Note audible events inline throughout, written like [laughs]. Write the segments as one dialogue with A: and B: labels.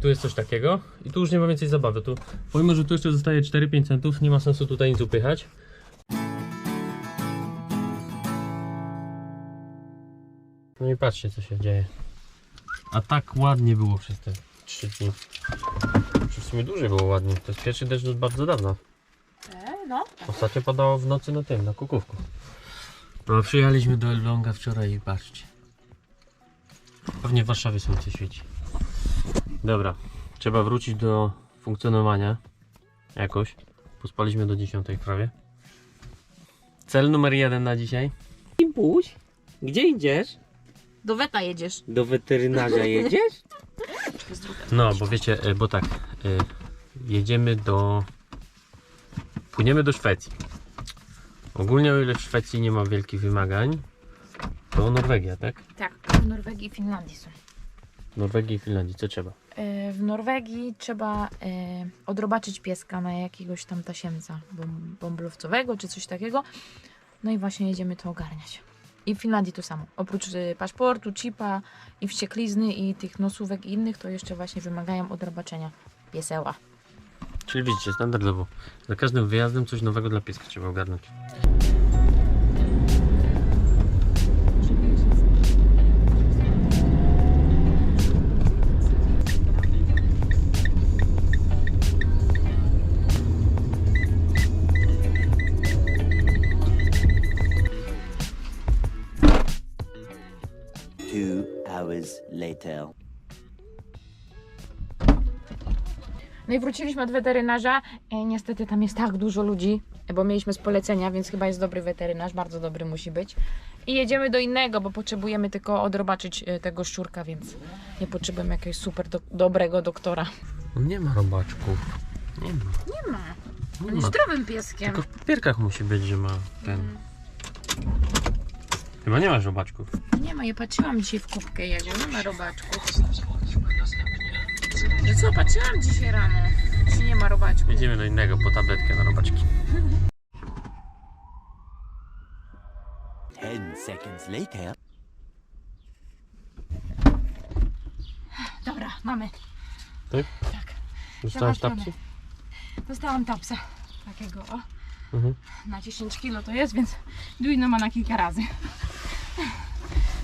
A: I tu jest coś takiego. I tu już nie ma więcej zabawy. Tu, pomimo, że tu jeszcze zostaje 4-5 centów, nie ma sensu tutaj nic upychać. No i patrzcie, co się dzieje. A tak ładnie było przez te 3 dni. Czy w sumie dłużej było ładnie. To jest pierwszy deszcz od bardzo dawna.
B: E, no.
A: Ostatnio padało w nocy na tym, na kukówku. No przyjechaliśmy do Elbląga wczoraj i patrzcie. Pewnie w Warszawie słońce świeci. Dobra, trzeba wrócić do funkcjonowania jakoś. Pospaliśmy do 10 prawie. Cel numer jeden na dzisiaj. Impuś, gdzie idziesz?
B: Do weta jedziesz.
A: Do weterynarza jedziesz? No, bo wiecie, y, bo tak, y, jedziemy do. Płyniemy do Szwecji. Ogólnie, o ile w Szwecji nie ma wielkich wymagań, to Norwegia, tak?
B: Tak, w Norwegii i Finlandii są.
A: Norwegii i Finlandii, co trzeba?
B: E, W Norwegii trzeba e, odrobaczyć pieska na jakiegoś tam tasiemca bom- bąblowcowego czy coś takiego. No i właśnie jedziemy to ogarniać. I w Finlandii to samo. Oprócz e, paszportu, chipa i wścieklizny i tych nosówek i innych, to jeszcze właśnie wymagają odrobaczenia pieseła.
A: Czyli widzicie, standardowo. Za każdym wyjazdem coś nowego dla pieska trzeba ogarnąć.
C: Later.
B: No i wróciliśmy od weterynarza. E, niestety tam jest tak dużo ludzi, bo mieliśmy z polecenia, więc chyba jest dobry weterynarz, bardzo dobry musi być. I jedziemy do innego, bo potrzebujemy tylko odrobaczyć e, tego szczurka, więc nie potrzebujemy jakiegoś super do, dobrego doktora.
A: Nie ma robaczków. Nie ma.
B: Nie ma.
A: Nie
B: On
A: ma.
B: jest zdrowym pieskiem.
A: Tylko w papierkach musi być, że ma ten. Chyba nie masz robaczków.
B: Nie ma, ja patrzyłam dzisiaj w kubkę jego, nie ma robaczków. No co, patrzyłam dzisiaj rano, czy nie ma robaczków.
A: Jedziemy do innego po tabletkę na robaczki.
C: Ten seconds later.
B: Dobra, mamy.
A: Tak?
B: Tak.
A: Dostałeś
B: Załatwione.
A: tapsy?
B: Dostałam tapsa takiego, o.
A: Mhm.
B: Na 10 kg to jest, więc Duino ma na kilka razy.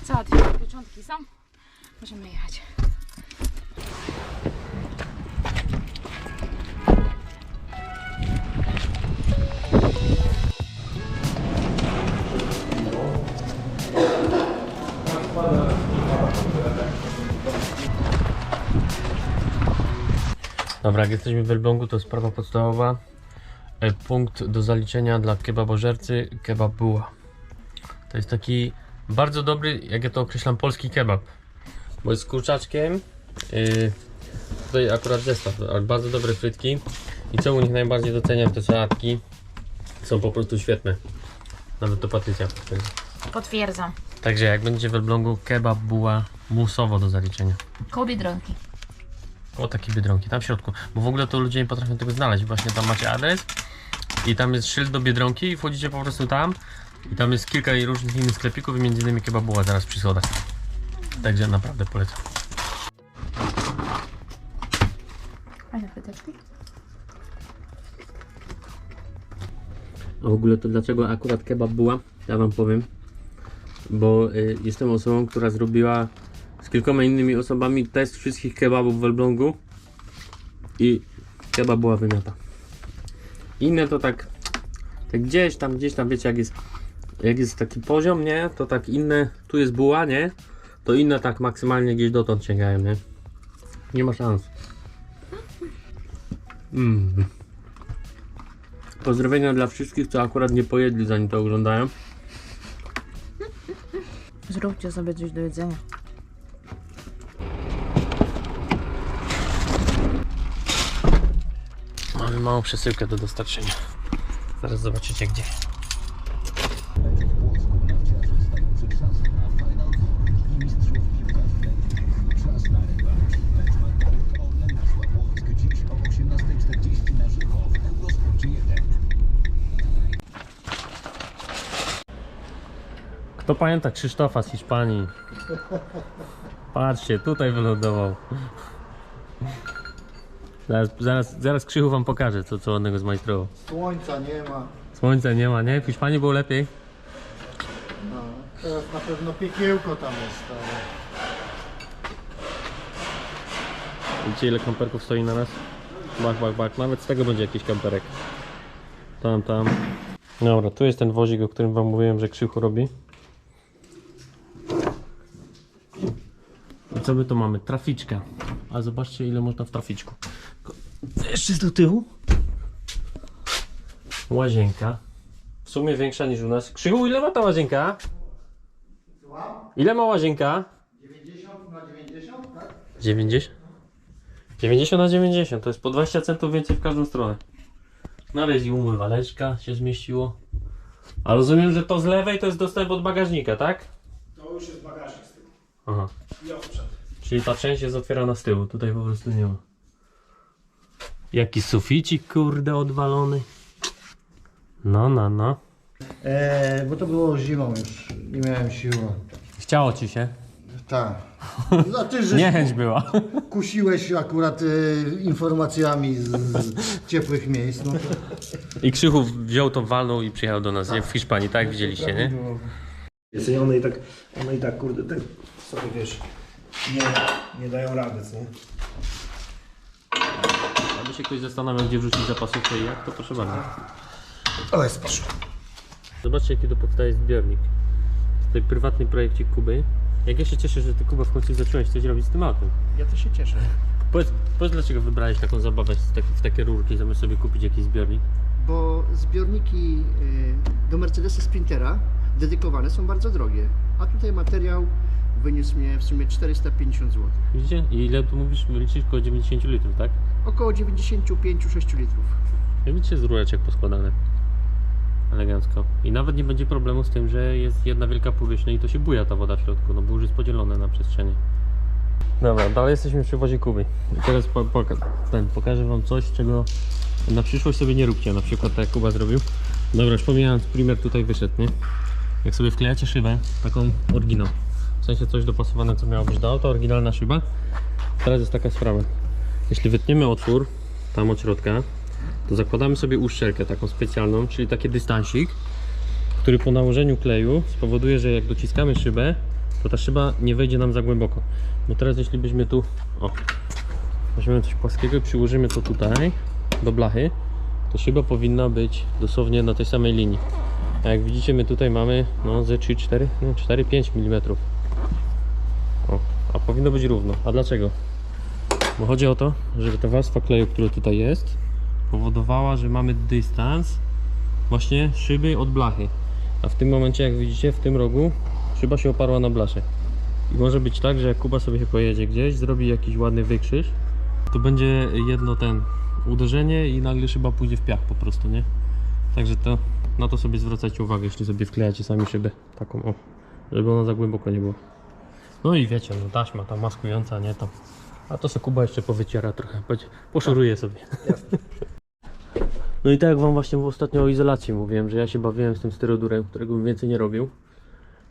B: Załatwione pieczątki są. Możemy jechać.
A: Dobra, jak jesteśmy w Elblągu, to sprawa podstawowa. E, Punkt do zaliczenia dla kebabożercy kebab buła. To jest taki bardzo dobry, jak ja to określam, polski kebab. Bo jest z kurczaczkiem. Yy, tutaj akurat zestaw, ale bardzo dobre frytki. I co u nich najbardziej doceniam, te sałatki. Są po prostu świetne. Nawet to Patrycja. potwierdza.
B: Potwierdzam.
A: Także jak będzie w Elblągu, kebab buła musowo do zaliczenia.
B: Koło Biedronki.
A: O takie biedronki, tam w środku. Bo w ogóle to ludzie nie potrafią tego znaleźć. Właśnie tam macie adres i tam jest szyld do biedronki i wchodzicie po prostu tam. I tam jest kilka różnych innych sklepików i między innymi kebabuła zaraz przy schodach. Także naprawdę polecam.
B: Fajne fryteczki.
A: A w ogóle to dlaczego akurat kebab była? Ja wam powiem. Bo y, jestem osobą, która zrobiła z kilkoma innymi osobami test wszystkich kebabów w Elblągu i kebab była wymiata. Inne to tak, tak gdzieś tam, gdzieś tam wiecie jak jest jak jest taki poziom, nie? To tak inne, tu jest buła, nie? To inne tak maksymalnie gdzieś dotąd sięgają, nie? Nie ma szans. Mm. Pozdrowienia dla wszystkich, co akurat nie pojedli zanim to oglądają.
B: Zróbcie sobie coś do jedzenia.
A: Mamy małą przesyłkę do dostarczenia. Zaraz zobaczycie gdzie. Kto pamięta Krzysztofa z Hiszpanii? Patrzcie, tutaj wylądował. Zaraz, zaraz, zaraz Krzychu wam pokażę, co, co ładnego zmajstrował.
D: Słońca nie ma.
A: Słońca nie ma, nie? W Hiszpanii było lepiej.
D: No, teraz na pewno piekiełko tam jest. Ale...
A: Widzicie ile kamperków stoi na nas? Bach, bach, bach. Nawet z tego będzie jakiś kamperek. Tam, tam. Dobra, tu jest ten wozik, o którym wam mówiłem, że Krzychu robi. I co my tu mamy? Traficzka. A zobaczcie ile można w traficzku. Jeszcze do tyłu. Łazienka. W sumie większa niż u nas. Krzychu, ile ma ta łazienka? Ile ma łazienka?
D: 90 na 90, tak?
A: 90? 90 na 90, to jest po 20 centów więcej w każdą stronę. Nawet i umywaleczka się zmieściło. A rozumiem, że to z lewej to jest dostęp od bagażnika, tak?
E: To już jest bagażnik z tyłu.
A: Aha.
E: I odprzed.
A: Czyli ta część jest otwierana z tyłu, tutaj po prostu nie ma. Jaki suficik kurde odwalony. No, no, no.
D: E, bo to było zimą już. Nie miałem siły.
A: Chciało ci się.
D: Tak. No ty, że
A: Niechęć była.
D: kusiłeś akurat e, informacjami z, z ciepłych miejsc. No to
A: I Krzychu wziął to, walnął i przyjechał do nas, nie? W Hiszpanii, tak widzieliście, nie?
E: Jest i one i tak, one i tak, kurde, tak sobie wiesz, nie, nie dają rady, co nie?
A: Się ktoś zastanawiał, gdzie wrzucić zapasówkę i jak, to proszę bardzo.
E: O, jest poszło.
A: Zobaczcie jaki to powstaje zbiornik. Tutaj prywatny projekcik Kuby. Jak ja się cieszę, że ty Kuba w końcu zacząłeś coś robić z tym autem.
E: Ja też się cieszę.
A: Powiedz, powiedz dlaczego wybrałeś taką zabawę z w takie rurki, zamiast sobie kupić jakiś zbiornik.
F: bo zbiorniki y, do Mercedesa Sprintera dedykowane są bardzo drogie, a tutaj materiał wyniósł mnie w sumie 450 zł.
A: Widzicie? I ile tu mówisz? Liczysz około 90 litrów, tak?
F: Około 95-6 litrów.
A: Ja widzicie z rureczek poskładane. Elegancko. I nawet nie będzie problemu z tym, że jest jedna wielka powierzchnia i to się buja ta woda w środku, no bo już jest podzielone na przestrzenie. Dobra, dalej jesteśmy przy wozie Kuby. I teraz po, poka- ten, pokażę wam coś, czego na przyszłość sobie nie róbcie, na przykład tak jak Kuba zrobił. Dobra, już pomijając, primer tutaj wyszedł, nie? Jak sobie wklejacie szybę, taką oryginał, w sensie coś dopasowane, co miało być do auta, oryginalna szyba, teraz jest taka sprawa. Jeśli wytniemy otwór, tam od środka, to zakładamy sobie uszczelkę taką specjalną, czyli taki dystansik, który po nałożeniu kleju spowoduje, że jak dociskamy szybę, to ta szyba nie wejdzie nam za głęboko. Bo teraz jeśli byśmy tu, o, weźmiemy coś płaskiego i przyłożymy to tutaj, do blachy, to szyba powinna być dosłownie na tej samej linii. A jak widzicie, my tutaj mamy no ze 3-4, no 4-5 mm. O, a powinno być równo. A dlaczego? Bo chodzi o to, żeby ta warstwa kleju, która tutaj jest, powodowała, że mamy dystans właśnie szyby od blachy. A w tym momencie, jak widzicie, w tym rogu szyba się oparła na blasze. I może być tak, że jak Kuba sobie pojedzie gdzieś, zrobi jakiś ładny wykrzyż, to będzie jedno ten uderzenie i nagle szyba pójdzie w piach po prostu, nie? Także to na to sobie zwracajcie uwagę, jeśli sobie wklejacie sami szybę taką o, żeby ona za głęboko nie była. No i wiecie, no taśma ta maskująca, nie to. A to sobie Kuba jeszcze powyciera trochę, poszoruje sobie. [laughs] No i tak jak wam właśnie ostatnio o izolacji mówiłem, że ja się bawiłem z tym styrodurem, którego bym więcej nie robił.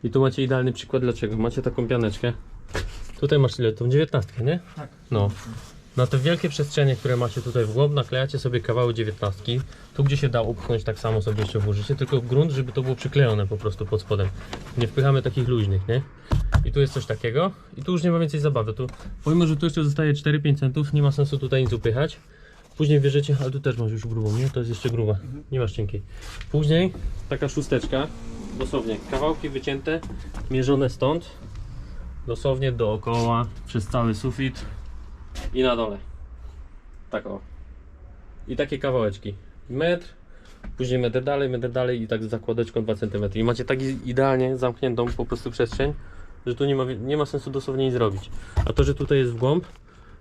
A: I tu macie idealny przykład dlaczego. Macie taką pianeczkę. Tutaj masz ile? Tą 19, nie?
D: Tak.
A: No. Na te wielkie przestrzenie, które macie tutaj w głąb, naklejacie sobie kawały 19. Tu gdzie się da upchnąć, tak samo sobie jeszcze włożycie, tylko grunt, żeby to było przyklejone po prostu pod spodem. Nie wpychamy takich luźnych, nie? I tu jest coś takiego. I tu już nie ma więcej zabawy. Tu, pomimo, że tu jeszcze zostaje 4-5 centów, nie ma sensu tutaj nic upychać. Później bierzecie, ale tu też masz już grubą, nie? To jest jeszcze gruba. Nie masz cienkiej. Później taka szósteczka, dosłownie kawałki wycięte, mierzone stąd, dosłownie dookoła, przez cały sufit i na dole. Tak o. I takie kawałeczki. Metr, później metr dalej, metr dalej i tak z zakładeczką 2 cm. I macie tak idealnie zamkniętą po prostu przestrzeń, że tu nie ma, nie ma sensu dosłownie nic zrobić. A to, że tutaj jest w głąb,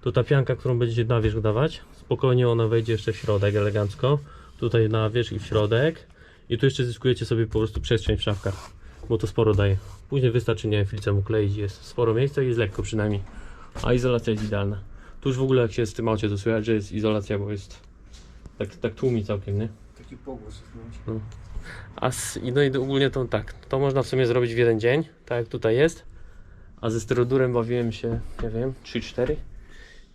A: to ta pianka, którą będziecie na wierzch dawać, spokojnie ona wejdzie jeszcze w środek elegancko. Tutaj na wierzch i w środek. I tu jeszcze zyskujecie sobie po prostu przestrzeń w szafkach, bo to sporo daje. Później wystarczy, nie wiem, filcem ukleić, jest sporo miejsca i jest lekko przynajmniej. A izolacja jest idealna. Tu już w ogóle jak się z tym aucie to słychać, że jest izolacja, bo jest tak, tak tłumi całkiem, nie?
E: Taki pogłos.
A: A z, no i ogólnie to tak, to można w sumie zrobić w jeden dzień, tak jak tutaj jest. A ze styrodurem bawiłem się, nie wiem, 3-4.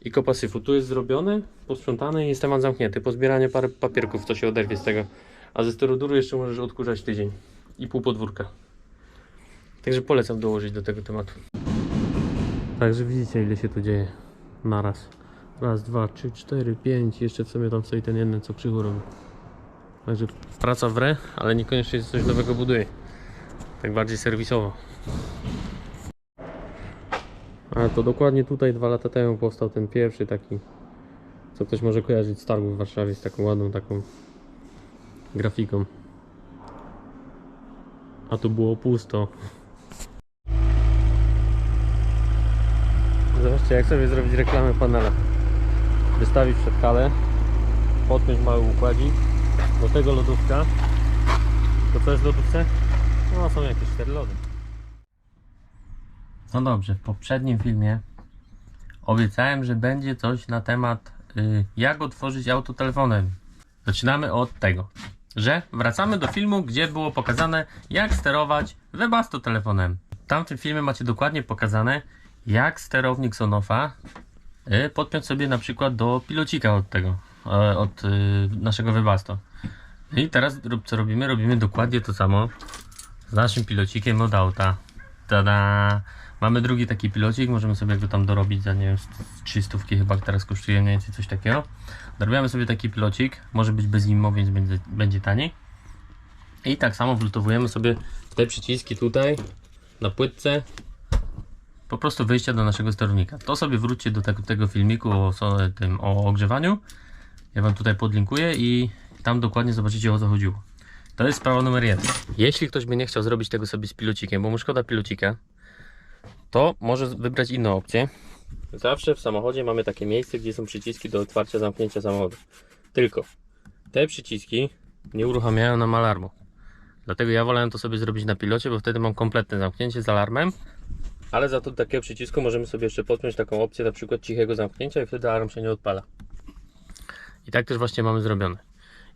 A: i kopa syfu. Tu jest zrobione, posprzątane i jest temat zamknięty. Pozbieranie parę papierków, to się oderwie z tego. A ze steroduru jeszcze możesz odkurzać tydzień i pół podwórka. Także polecam dołożyć do tego tematu. Także widzicie ile się tu dzieje naraz. Raz, dwa, trzy, cztery, pięć. Jeszcze w sumie tam stoi ten jeden, co krzychu robi. Także praca w re, ale niekoniecznie coś nowego buduje. Tak bardziej serwisowo. Ale to dokładnie tutaj dwa lata temu powstał ten pierwszy taki, co ktoś może kojarzyć z targu w Warszawie z taką ładną taką grafiką. A tu było pusto. Jak sobie zrobić reklamę panela. Wystawić przed halę, podpiąć mały układzik, do tego lodówka. To co jest w lodówce? No są jakieś cztery lody. No dobrze, w poprzednim filmie obiecałem, że będzie coś na temat y, jak otworzyć auto telefonem. Zaczynamy od tego, że wracamy do filmu, gdzie było pokazane jak sterować Webasto telefonem. W tamtym filmie macie dokładnie pokazane jak sterownik Sonofa y, podpiąć sobie na przykład do pilocika od tego, e, od y, naszego Webasto. I teraz co robimy? Robimy dokładnie to samo z naszym pilocikiem od auta. Tada! Mamy drugi taki pilocik, możemy sobie go tam dorobić za nie wiem, 300 chyba teraz kosztuje mniej więcej coś takiego. Dorobiamy sobie taki pilocik, może być bez IMO, więc będzie, będzie taniej. I tak samo wlutowujemy sobie te przyciski tutaj na płytce po prostu wyjścia do naszego sterownika. To sobie wróćcie do tego, tego filmiku o, tym, o ogrzewaniu. Ja Wam tutaj podlinkuję i tam dokładnie zobaczycie o co chodziło. To jest sprawa numer jeden. Jeśli ktoś by nie chciał zrobić tego sobie z pilocikiem, bo mu szkoda pilocika, to może wybrać inną opcję. Zawsze w samochodzie mamy takie miejsce, gdzie są przyciski do otwarcia, zamknięcia samochodu. Tylko te przyciski nie uruchamiają nam alarmu. Dlatego ja wolałem to sobie zrobić na pilocie, bo wtedy mam kompletne zamknięcie z alarmem. Ale za to takiego przycisku możemy sobie jeszcze podpiąć taką opcję na przykład cichego zamknięcia i wtedy alarm się nie odpala. I tak też właśnie mamy zrobione.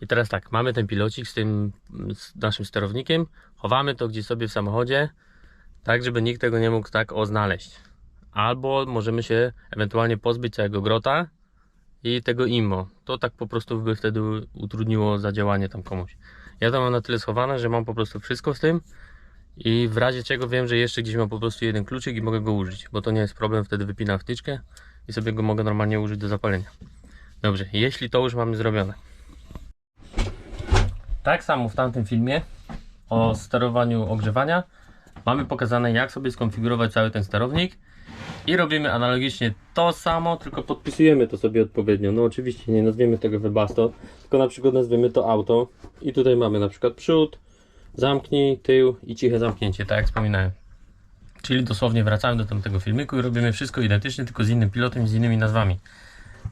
A: I teraz tak, mamy ten pilocik z tym z naszym sterownikiem, chowamy to gdzieś sobie w samochodzie, tak żeby nikt tego nie mógł tak o znaleźć. Albo możemy się ewentualnie pozbyć całego grota i tego IMO. To tak po prostu by wtedy utrudniło zadziałanie tam komuś. Ja to mam na tyle schowane, że mam po prostu wszystko z tym i w razie czego wiem, że jeszcze gdzieś mam po prostu jeden kluczyk i mogę go użyć, bo to nie jest problem, wtedy wypinam wtyczkę i sobie go mogę normalnie użyć do zapalenia. Dobrze, jeśli to już mamy zrobione. Tak samo w tamtym filmie o sterowaniu ogrzewania mamy pokazane jak sobie skonfigurować cały ten sterownik i robimy analogicznie to samo, tylko podpisujemy to sobie odpowiednio. No oczywiście nie nazwiemy tego Webasto, tylko na przykład nazwiemy to auto i tutaj mamy na przykład przód, zamknij, tył i ciche zamknięcie, tak jak wspominałem. Czyli dosłownie wracamy do tamtego filmiku i robimy wszystko identycznie, tylko z innym pilotem z innymi nazwami.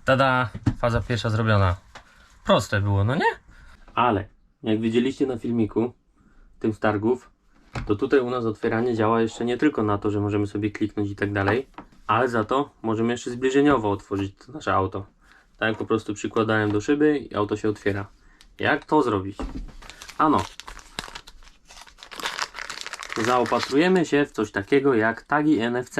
A: Tada, faza pierwsza zrobiona. Proste było, no nie? Ale, jak widzieliście na filmiku, tym z targów, to tutaj u nas otwieranie działa jeszcze nie tylko na to, że możemy sobie kliknąć i tak dalej, ale za to możemy jeszcze zbliżeniowo otworzyć nasze auto. Tak po prostu przykładałem do szyby i auto się otwiera. Jak to zrobić? Ano, zaopatrujemy się w coś takiego jak tagi NFC.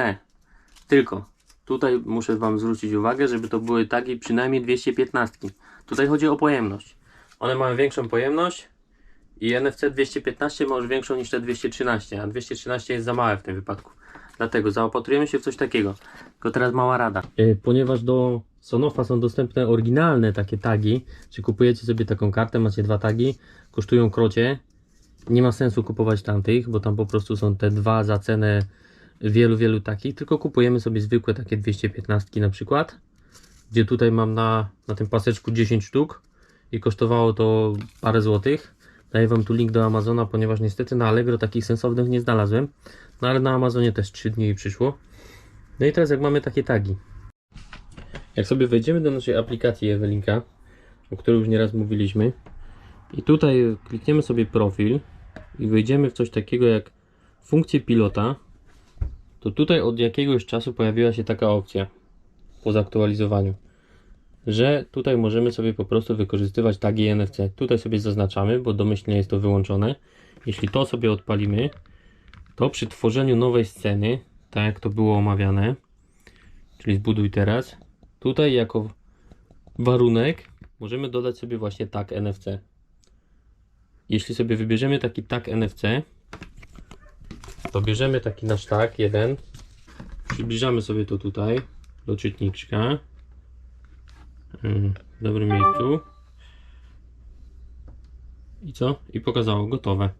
A: Tylko tutaj muszę Wam zwrócić uwagę, żeby to były tagi przynajmniej 215. Tutaj chodzi o pojemność. One mają większą pojemność i NFC 215 ma już większą niż te 213, a 213 jest za małe w tym wypadku. Dlatego zaopatrujemy się w coś takiego. Tylko teraz mała rada. Ponieważ do Sonofa są dostępne oryginalne takie tagi, czy kupujecie sobie taką kartę, macie dwa tagi, kosztują krocie, nie ma sensu kupować tamtych, bo tam po prostu są te dwa za cenę wielu, wielu takich, tylko kupujemy sobie zwykłe takie 215 na przykład, gdzie tutaj mam na, na tym paseczku 10 sztuk i kosztowało to parę złotych. Daję Wam tu link do Amazona, ponieważ niestety na Allegro takich sensownych nie znalazłem, no ale na Amazonie też 3 dni przyszło. No i teraz jak mamy takie tagi. Jak sobie wejdziemy do naszej aplikacji Ewelinka, o której już nieraz mówiliśmy, i tutaj klikniemy sobie profil i wejdziemy w coś takiego jak funkcję pilota, to tutaj od jakiegoś czasu pojawiła się taka opcja po zaktualizowaniu, że tutaj możemy sobie po prostu wykorzystywać tagi NFC. Tutaj sobie zaznaczamy, bo domyślnie jest to wyłączone. Jeśli to sobie odpalimy, to przy tworzeniu nowej sceny, tak jak to było omawiane, czyli zbuduj teraz, tutaj jako warunek możemy dodać sobie właśnie tag NFC. Jeśli sobie wybierzemy taki tag NFC, to bierzemy taki nasz tag jeden, przybliżamy sobie to tutaj do czytniczka Ym, w dobrym miejscu i co? I pokazało gotowe.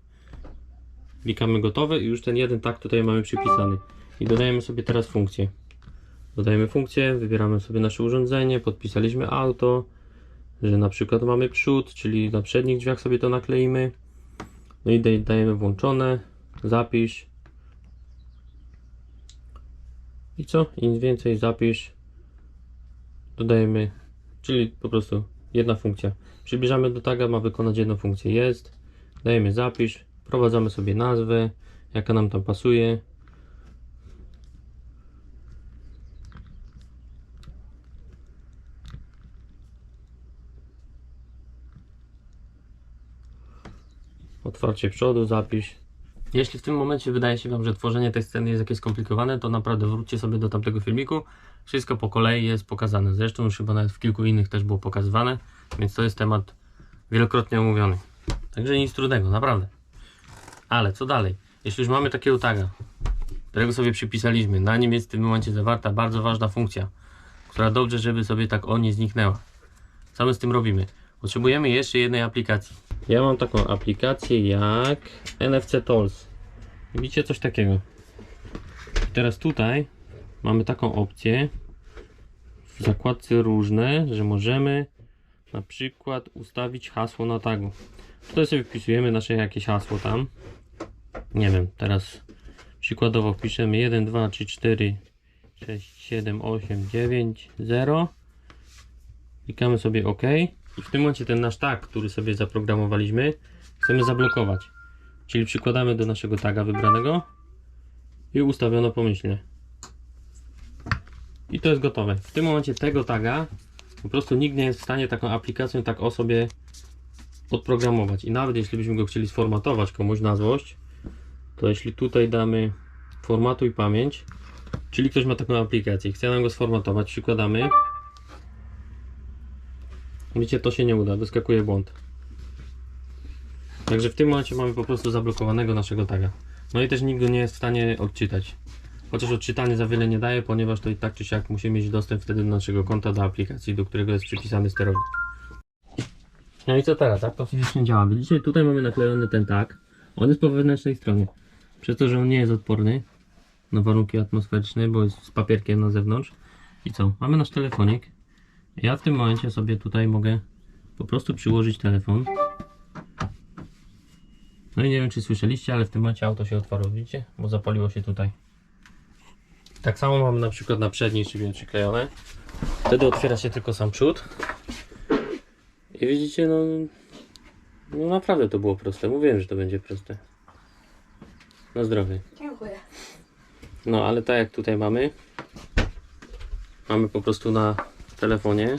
A: Klikamy gotowe i już ten jeden tag tutaj mamy przypisany. I dodajemy sobie teraz funkcję. Dodajemy funkcję, wybieramy sobie nasze urządzenie, podpisaliśmy auto, że na przykład mamy przód, czyli na przednich drzwiach sobie to nakleimy. No i daj- dajemy włączone, zapisz. I co? I nic więcej, zapisz. Dodajemy, czyli po prostu jedna funkcja. Przybliżamy do taga, ma wykonać jedną funkcję. Jest. Dajemy zapisz, wprowadzamy sobie nazwę, jaka nam tam pasuje. Otwarcie przodu, zapisz. Jeśli w tym momencie wydaje się Wam, że tworzenie tej sceny jest jakieś skomplikowane, to naprawdę wróćcie sobie do tamtego filmiku. Wszystko po kolei jest pokazane. Zresztą już chyba nawet w kilku innych też było pokazywane, więc to jest temat wielokrotnie omówiony. Także nic trudnego, naprawdę. Ale co dalej? Jeśli już mamy takiego taga, którego sobie przypisaliśmy, na nim jest w tym momencie zawarta bardzo ważna funkcja, która dobrze, żeby sobie tak o nie zniknęła. Co my z tym robimy? Potrzebujemy jeszcze jednej aplikacji. Ja mam taką aplikację jak NFC Tools. Widzicie coś takiego. I teraz tutaj mamy taką opcję w zakładce różne, że możemy na przykład ustawić hasło na tagu. Tutaj sobie wpisujemy nasze jakieś hasło tam. Nie wiem, teraz przykładowo wpiszemy 1, 2, 3, 4, 6, 7, 8, 9, 0. Klikamy sobie OK. I w tym momencie ten nasz tag, który sobie zaprogramowaliśmy, chcemy zablokować. Czyli przykładamy do naszego taga wybranego i ustawiono pomyślnie. I to jest gotowe. W tym momencie tego taga po prostu nikt nie jest w stanie taką aplikacją tak o sobie podprogramować. I nawet jeśli byśmy go chcieli sformatować komuś na złość, to jeśli tutaj damy formatuj pamięć, czyli ktoś ma taką aplikację, chce nam go sformatować, przykładamy. Widzicie, to się nie uda, wyskakuje błąd. Także w tym momencie mamy po prostu zablokowanego naszego taga. No i też nikt go nie jest w stanie odczytać. Chociaż odczytanie za wiele nie daje, ponieważ to i tak czy siak musimy mieć dostęp wtedy do naszego konta, do aplikacji, do którego jest przypisany sterownik. No i co teraz? Tak to fizycznie działa. Widzicie, tutaj mamy naklejony ten tag. On jest po wewnętrznej stronie. Przez to, że on nie jest odporny na warunki atmosferyczne, bo jest z papierkiem na zewnątrz. I co? Mamy nasz telefonik. Ja w tym momencie sobie tutaj mogę po prostu przyłożyć telefon. No i nie wiem, czy słyszeliście, ale w tym momencie auto się otwarło, widzicie? Bo zapaliło się tutaj. Tak samo mamy na przykład na przedniej szybie przyklejone. Wtedy otwiera się tylko sam przód. I widzicie, no, no naprawdę to było proste. Mówiłem, że to będzie proste. Na zdrowie.
B: Dziękuję.
A: No, ale tak jak tutaj mamy, mamy po prostu na telefonie.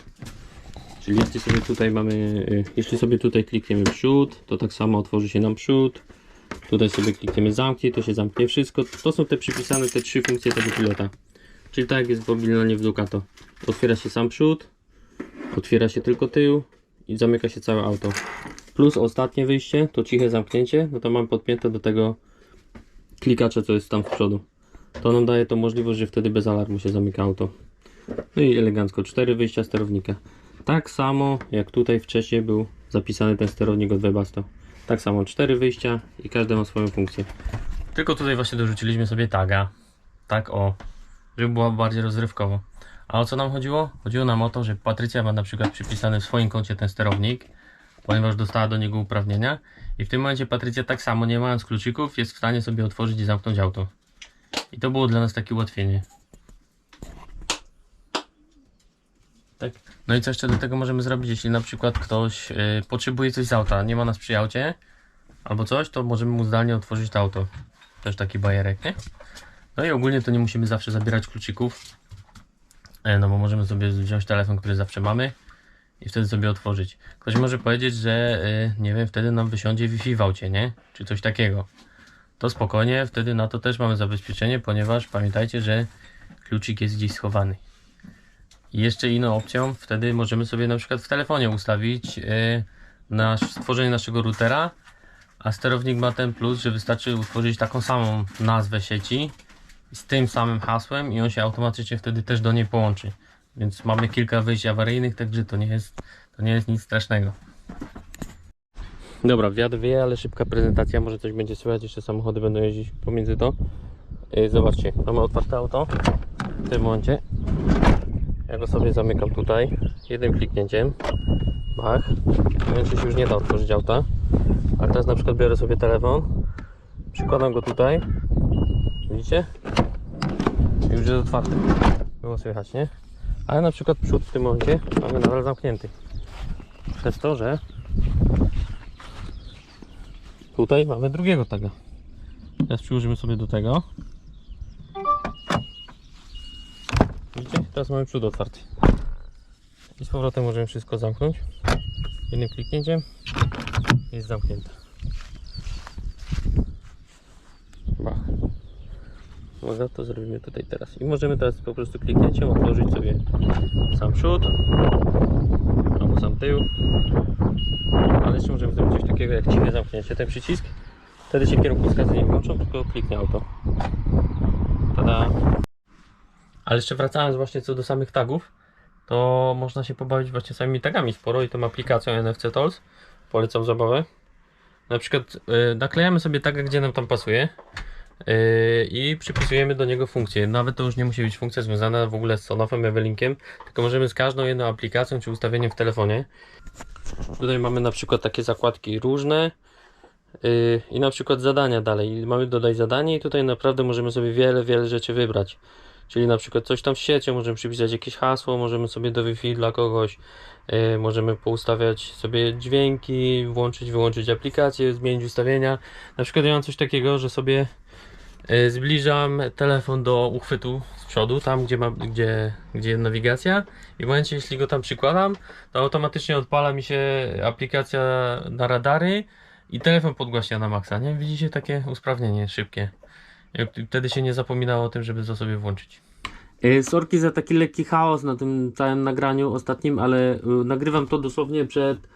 A: Czyli jeśli sobie tutaj mamy, y, jeśli sobie tutaj klikniemy przód, to tak samo otworzy się nam przód. Tutaj sobie klikniemy zamknij, to się zamknie wszystko. To są te przypisane te trzy funkcje tego pilota. Czyli tak jak jest w oryginalnie w Ducato. Otwiera się sam przód, otwiera się tylko tył i zamyka się całe auto. Plus ostatnie wyjście, to ciche zamknięcie, no to mam podpięte do tego klikacza, co jest tam w przodu. To nam daje to możliwość, że wtedy bez alarmu się zamyka auto. No i elegancko, cztery wyjścia sterownika. Tak samo jak tutaj wcześniej był zapisany ten sterownik od Webasto. Tak samo cztery wyjścia i każde ma swoją funkcję. Tylko tutaj właśnie dorzuciliśmy sobie taga. Tak o, żeby było bardziej rozrywkowo. A o co nam chodziło? Chodziło nam o to, że Patrycja ma na przykład przypisany w swoim koncie ten sterownik, ponieważ dostała do niego uprawnienia. I w tym momencie Patrycja tak samo, nie mając kluczyków, jest w stanie sobie otworzyć i zamknąć auto. I to było dla nas takie ułatwienie. Tak. No i co jeszcze do tego możemy zrobić, jeśli na przykład ktoś y, potrzebuje coś z auta, nie ma nas przy aucie, albo coś, to możemy mu zdalnie otworzyć to auto. Też taki bajerek, nie? No i ogólnie to nie musimy zawsze zabierać kluczyków, e, no bo możemy sobie wziąć telefon, który zawsze mamy i wtedy sobie otworzyć. Ktoś może powiedzieć, że y, nie wiem, wtedy nam wysiądzie Wi-Fi w aucie, nie? Czy coś takiego. To spokojnie, wtedy na to też mamy zabezpieczenie, ponieważ pamiętajcie, że kluczyk jest gdzieś schowany. I jeszcze inną opcją, wtedy możemy sobie na przykład w telefonie ustawić yy, nasz, stworzenie naszego routera, a sterownik ma ten plus, że wystarczy utworzyć taką samą nazwę sieci z tym samym hasłem i on się automatycznie wtedy też do niej połączy. Więc mamy kilka wyjść awaryjnych, także to nie jest, to nie jest nic strasznego. Dobra, wiatr wie, ale szybka prezentacja, może coś będzie słychać, jeszcze samochody będą jeździć pomiędzy to. Yy, Zobaczcie, mamy otwarte auto w tym momencie. Ja go sobie zamykam tutaj, jednym kliknięciem. Bach. Nie wiem, czy się już nie da otworzyć auta. Ale teraz na przykład biorę sobie telefon, przykładam go tutaj. Widzicie? Już jest otwarty. Było słychać, nie? Ale na przykład przód w tym momencie mamy nadal zamknięty. Przez to, że tutaj mamy drugiego taga. Teraz przyłożymy sobie do tego. Teraz mamy przód otwarty. I z powrotem możemy wszystko zamknąć. Jednym kliknięciem jest zamknięte. Bach. To zrobimy tutaj teraz. I możemy teraz po prostu kliknięciem otworzyć sobie sam przód albo sam tył. Ale jeszcze możemy zrobić coś takiego jak ciche zamknięcie. Ten przycisk wtedy się kierunkowskazy nie włączą, tylko kliknie auto. Tada! Ale jeszcze wracając właśnie co do samych tagów, to można się pobawić właśnie samymi tagami sporo i tą aplikacją NFC Tools. Polecam zabawę. Na przykład yy, naklejamy sobie taga, gdzie nam tam pasuje yy, i przypisujemy do niego funkcję. Nawet to już nie musi być funkcja związana w ogóle z Sonofem, Ewelinkiem, tylko możemy z każdą jedną aplikacją czy ustawieniem w telefonie. Tutaj mamy na przykład takie zakładki różne yy, i na przykład zadania dalej. Mamy dodaj zadanie i tutaj naprawdę możemy sobie wiele, wiele rzeczy wybrać. Czyli na przykład coś tam w sieci, możemy przypisać jakieś hasło, możemy sobie do Wi-Fi dla kogoś, yy, możemy poustawiać sobie dźwięki, włączyć, wyłączyć aplikacje, zmienić ustawienia. Na przykład ja mam coś takiego, że sobie yy, zbliżam telefon do uchwytu z przodu, tam gdzie, ma, gdzie, gdzie jest nawigacja i w momencie jeśli go tam przykładam, to automatycznie odpala mi się aplikacja na radary i telefon podgłaśnia na maksa, nie? Widzicie takie usprawnienie szybkie. Wtedy się nie zapominało o tym, żeby to sobie włączyć. Sorki za taki lekki chaos na tym całym nagraniu ostatnim, ale y, nagrywam to dosłownie przed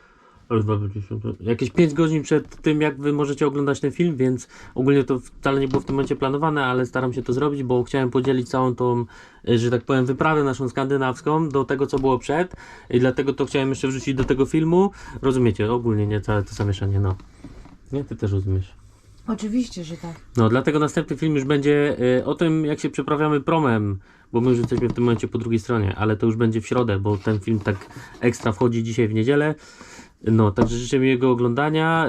A: ale 20, jakieś 5 godzin przed tym, jak wy możecie oglądać ten film, więc ogólnie to wcale nie było w tym momencie planowane, ale staram się to zrobić, bo chciałem podzielić całą tą, y, że tak powiem, wyprawę naszą skandynawską do tego, co było przed i dlatego to chciałem jeszcze wrzucić do tego filmu. Rozumiecie, ogólnie nie całe to zamieszanie, no. Nie, ty też rozumiesz.
B: Oczywiście, że tak.
A: No, dlatego następny film już będzie y, o tym, jak się przeprawiamy promem, bo my już jesteśmy w tym momencie po drugiej stronie, ale to już będzie w środę, bo ten film tak ekstra wchodzi dzisiaj w niedzielę. No, także życzę miłego oglądania,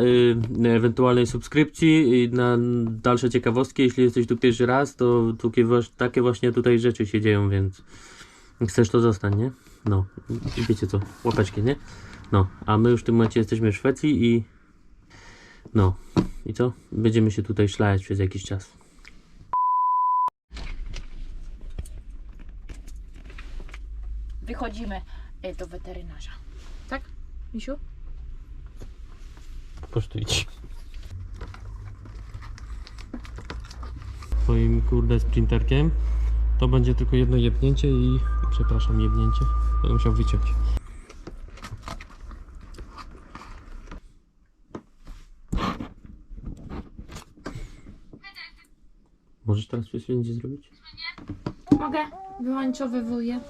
A: y, ewentualnej subskrypcji i na dalsze ciekawostki. Jeśli jesteś tu pierwszy raz, to takie, takie właśnie tutaj rzeczy się dzieją, więc chcesz to zostań, nie? No, i wiecie co, łapeczki, nie? No, a my już w tym momencie jesteśmy w Szwecji i no, i co? Będziemy się tutaj szlać przez jakiś czas.
B: Wychodzimy y, do weterynarza. Tak, Misiu?
A: Posztujcie. Twoim kurde sprinterkiem to będzie tylko jedno jebnięcie i przepraszam, jebnięcie. Będę musiał wyciąć. Teraz coś zdjęcie zrobić?
B: Mogę. Wyłączowywuję.